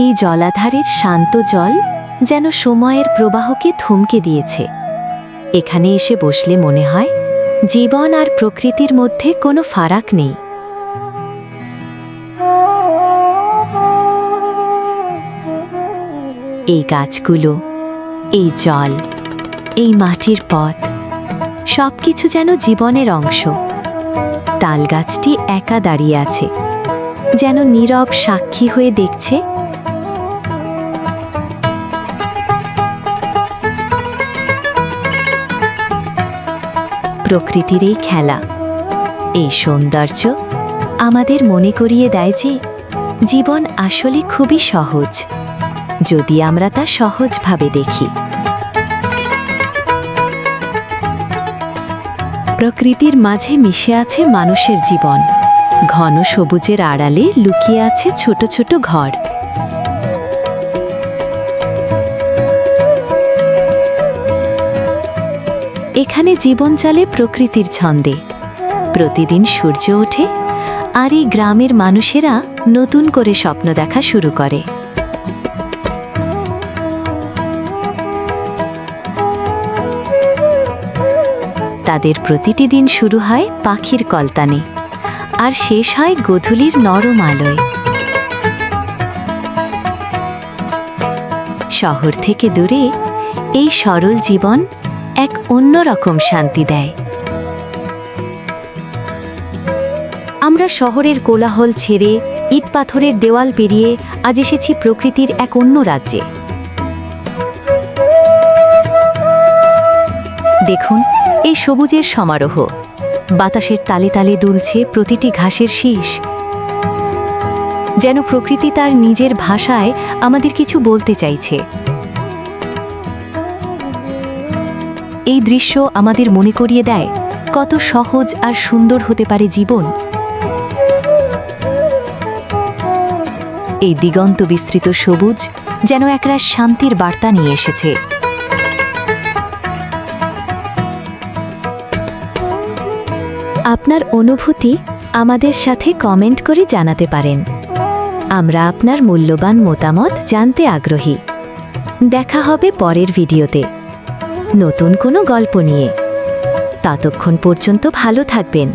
এই জলাধারের শান্ত জল যেন সময়ের প্রবাহকে থমকে দিয়েছে। এখানে এসে বসলে মনে হয় জীবন আর প্রকৃতির মধ্যে কোনো ফারাক নেই। এই গাছগুলো, এই জল, এই মাটির পথ সব কিছু যেন জীবনের অংশ। তাল গাছটি একা দাঁড়িয়ে আছে, যেন নীরব সাক্ষী হয়ে দেখছে প্রকৃতির এই খেলা। এই সৌন্দর্য আমাদের মনে করিয়ে দেয় যে জীবন আসলে খুবই সহজ, যদি আমরা তা সহজভাবে দেখি। প্রকৃতির মাঝে মিশে আছে মানুষের জীবন। ঘন সবুজের আড়ালে লুকিয়ে আছে ছোট ছোট ঘর। এখানে জীবন চলে প্রকৃতির ছন্দে। প্রতিদিন সূর্য ওঠে আর এই গ্রামের মানুষেরা নতুন করে স্বপ্ন দেখা শুরু করে। তাদের প্রতিটি দিন শুরু হয় পাখির কলতানে আর শেষ হয় গধূলির নরম আলোয়। শহর থেকে দূরে এই সরল জীবন এক অন্যরকম শান্তি দেয়। আমরা শহরের কোলাহল ছেড়ে ইট পাথরের দেওয়াল পেরিয়ে আজ এসেছি প্রকৃতির এক অন্য রাজ্যে। দেখুন, এই সবুজের সমারোহ। বাতাসের তালে তালে দুলছে প্রতিটি ঘাসের শীষ। যেন প্রকৃতি তার নিজের ভাষায় আমাদের কিছু বলতে চাইছে। এই দৃশ্য আমাদের মনে করিয়ে দেয় কত সহজ আর সুন্দর হতে পারে জীবন। এই দিগন্ত বিস্তৃত সবুজ যেন একরাশ শান্তির বার্তা নিয়ে এসেছে। আপনার অনুভূতি আমাদের সাথে কমেন্ট করে জানাতে পারেন। আমরা আপনার মূল্যবান মতামত জানতে আগ্রহী। দেখা হবে পরের ভিডিওতে। নতুন কোনো গল্প নিয়ে। ততক্ষণ পর্যন্ত ভালো থাকবেন।